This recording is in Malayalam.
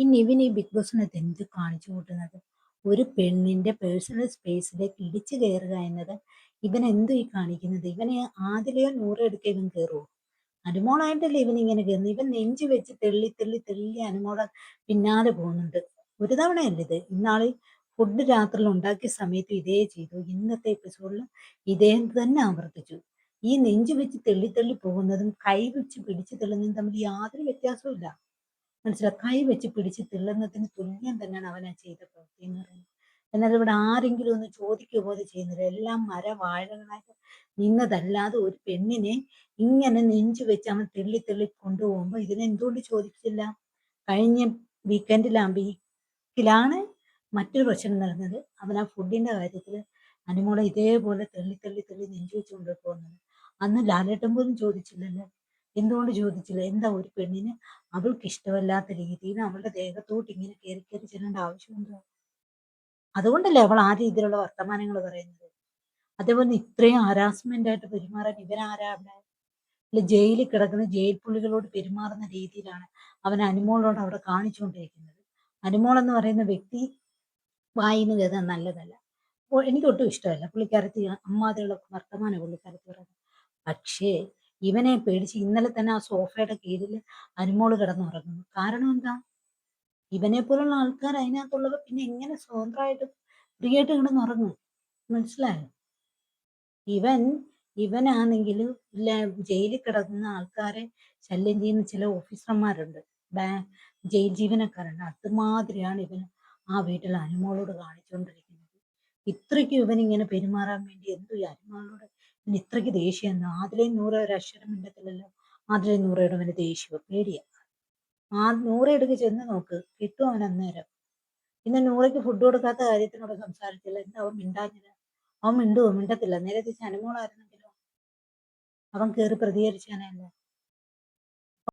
ഈ നിവിൻ ഈ ബിഗ് ബോസിനകത്ത് എന്ത് കാണിച്ചു കൂട്ടുന്നത്? ഒരു പെണ്ണിന്റെ പേഴ്സണൽ സ്പേസിലേക്ക് ഇടിച്ചു കയറുക എന്നത് ഇവൻ എന്തു ഈ കാണിക്കുന്നത്? ഇവനെ ആദ്യലെയോ നൂറോ എടുക്ക ഇവൻ കയറുമോ അനുമോളായിട്ടല്ലേ ഇവൻ ഇങ്ങനെ കയറുന്നത് ഇവൻ നെഞ്ചു വെച്ച് തെള്ളി തെള്ളി തെള്ളി അനുമോള പിന്നാലെ പോകുന്നുണ്ട്. ഒരു തവണയല്ല ഇത്? ഇന്നാൾ ഫുഡ് രാത്രിയിൽ ഉണ്ടാക്കിയ സമയത്ത് ഇതേ ചെയ്തു. ഇന്നത്തെ എപ്പിസോഡിൽ ഇതേ തന്നെ ആവർത്തിച്ചു. ഈ നെഞ്ചു വെച്ച് തെള്ളി തെള്ളി പോകുന്നതും കൈ വെച്ച് പിടിച്ചു തെള്ളുന്നതും തമ്മിൽ യാതൊരു വ്യത്യാസവും മനസ്സിലായി കൈ വെച്ച് പിടിച്ച് തിള്ളുന്നതിന് തുല്യം തന്നെയാണ് അവൻ ആ ചെയ്ത പ്രവൃത്തി എന്ന് പറയുന്നത്. എന്നാൽ ഇവിടെ ആരെങ്കിലും ഒന്ന് ചോദിക്കുക പോലെ ചെയ്യുന്നില്ല. എല്ലാം മരവാഴകളായിട്ട് നിന്നതല്ലാതെ ഒരു പെണ്ണിനെ ഇങ്ങനെ നെഞ്ചു വെച്ച് അവൻ തെള്ളി തെള്ളി കൊണ്ടുപോകുമ്പോൾ ഇതിനെന്തുകൊണ്ട് ചോദിച്ചില്ല കഴിഞ്ഞ വീക്കെൻഡിലാണ് വീക്കിലാണ് മറ്റൊരു പ്രശ്നം നടന്നത്. അവൻ ആ ഫുഡിന്റെ കാര്യത്തിൽ അനുമോളെ ഇതേപോലെ തെള്ളി തെള്ളി തെള്ളി നെഞ്ചു വെച്ച് കൊണ്ടുപോകുന്നത് അന്ന് ലാലേട്ടൻ പോലും ചോദിച്ചില്ലല്ലോ. എന്തുകൊണ്ട് ചോദിച്ചില്ല? എന്താ ഒരു പെണ്ണിന് അവൾക്ക് ഇഷ്ടമല്ലാത്ത രീതിയിൽ അവളുടെ ദേഹത്തോട്ട് ഇങ്ങനെ കയറി കയറി ചെല്ലേണ്ട ആവശ്യമുണ്ടോ അതുകൊണ്ടല്ലേ അവൾ ആ രീതിയിലുള്ള വർത്തമാനങ്ങൾ പറയുന്നത്? അതേപോലെ ഇത്രയും ഹരാസ്മെന്റ് ആയിട്ട് പെരുമാറാൻ ഇവനാരാ അവിടെ? അല്ല ജയിലിൽ കിടക്കുന്ന ജയിൽ പുള്ളികളോട് പെരുമാറുന്ന രീതിയിലാണ് അവൻ അനുമോളോട് അവിടെ കാണിച്ചുകൊണ്ടിരിക്കുന്നത്. അനുമോൾ എന്ന് പറയുന്ന വ്യക്തി വായിന്ന് കേൾക്കാൻ നല്ലതല്ല. എനിക്ക് ഒട്ടും ഇഷ്ടമല്ല. പുള്ളിക്കാരത്തി അമ്മാതിരിയുള്ള വർത്തമാനം പുള്ളിക്കാരത്തി പറയുന്നത്. പക്ഷേ ഇവനെ പേടിച്ച് ഇന്നലെ തന്നെ ആ സോഫയുടെ കീഴിൽ അനുമോൾ കിടന്നുറങ്ങുന്നു. കാരണം എന്താ? ഇവനെ പോലുള്ള ആൾക്കാർ അതിനകത്തുള്ളവർ പിന്നെ എങ്ങനെ സ്വതന്ത്രമായിട്ട് ഫ്രീ ആയിട്ട് കിടന്നുറങ്ങും? മനസ്സിലായോ? ഇവൻ ഇവനാണെങ്കിൽ ജയിലിൽ കിടക്കുന്ന ആൾക്കാരെ ശല്യം ചെയ്യുന്ന ചില ഓഫീസർമാരുണ്ട്. ബാ ജയിൽ ജീവനക്കാരുണ്ട് അതുമാതിരിയാണ് ഇവൻ ആ വീട്ടിൽ അനുമോളോട് കാണിച്ചുകൊണ്ടിരിക്കുന്നത് ഇത്രയ്ക്കും ഇങ്ങനെ പെരുമാറാൻ വേണ്ടി എന്തു ഈ അനുമോളോട് ഇവന് ഇത്രയ്ക്ക് ദേഷ്യം എന്നാ? ആദിലെയും നൂറ ഒരു അക്ഷരം മിണ്ടത്തില്ലല്ലോ. ആദിലെയും നൂറയുടെ അവന് ദേഷ്യം പേടിയാ. ആ നൂറയെടുക്ക് ചെന്ന് നോക്ക്. കിട്ടും അവൻ അന്നേരം? ഇന്ന് നൂറയ്ക്ക് ഫുഡ് കൊടുക്കാത്ത കാര്യത്തിനോട് സംസാരിച്ചില്ല. എന്താ അവൻ മിണ്ടാഞ്ഞത്? അവൻ മിണ്ടുവോ? മിണ്ടത്തില്ല. നേരെ തിരിച്ച് അനുമോളായിരുന്നെങ്കിലോ? അവൻ കയറി പ്രതികരിച്ചാനല്ല